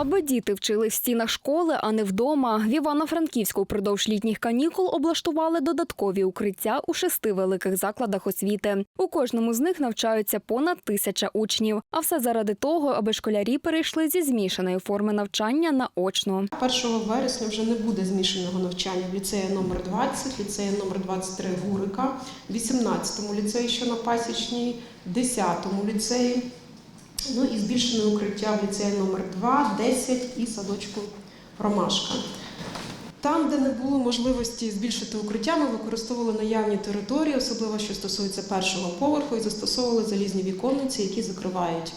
Аби діти вчили в стінах школи, а не вдома, в Івано-Франківську впродовж літніх канікул облаштували додаткові укриття у шести великих закладах освіти. У кожному з них навчаються понад тисяча учнів. А все заради того, аби школярі перейшли зі змішаної форми навчання на очно. 1 вересня вже не буде змішаного навчання в ліцеї номер 20, ліцеї номер 23 Гурика, 18-му ліцеї, що на Пасічній, 10-му ліцеї, ну і збільшене укриття в ліцеї номер 2, 10 і садочку Ромашка. Там, де не було можливості збільшити укриття, ми використовували наявні території, особливо що стосується першого поверху, і застосовували залізні віконниці, які закривають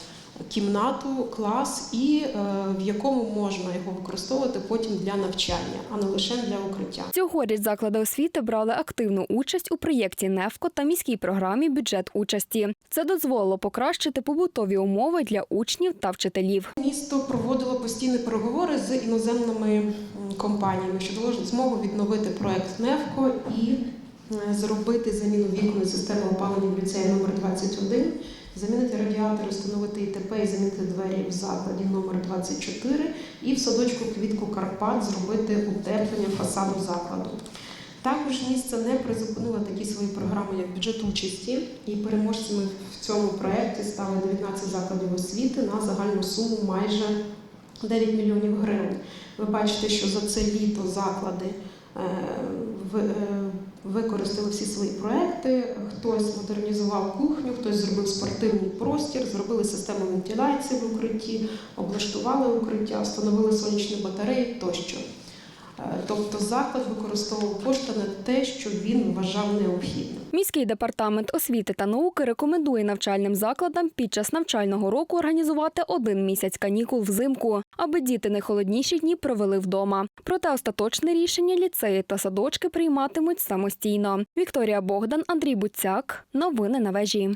кімнату, клас, і е, в якому можна його використовувати потім для навчання, а не лише для укриття. Цьогоріч заклади освіти брали активну участь у проєкті НЕФКО та міській програмі бюджет участі. Це дозволило покращити побутові умови для учнів та вчителів. Місто проводило постійні переговори з іноземними компаніями щодо змоги відновити проект НЕФКО і е, зробити заміну вікон системи опалення в ліцеї номер 21, замінити радіатори, встановити ІТП і замінити двері в закладі номер 24 і в садочку квітку Карпат зробити утеплення фасаду закладу. Також місце не призупинило такі свої програми, як бюджет участі, і переможцями в цьому проєкті стали 19 закладів освіти на загальну суму майже 9 мільйонів гривень. Ви бачите, що за це літо заклади е, ви- е, використали всі свої проекти. Хтось модернізував кухню, хтось зробив спортивний простір, зробили систему вентиляції в укритті, облаштували укриття, встановили сонячні батареї тощо. Е, Тобто заклад використовував кошти на те, що він вважав необхідним. Міський департамент освіти та науки рекомендує навчальним закладам під час навчального року організувати один місяць канікул взимку, аби діти найхолодніші дні провели вдома. Проте остаточне рішення ліцеї та садочки прийматимуть самостійно. Вікторія Богдан, Андрій Буцяк. Новини на вежі.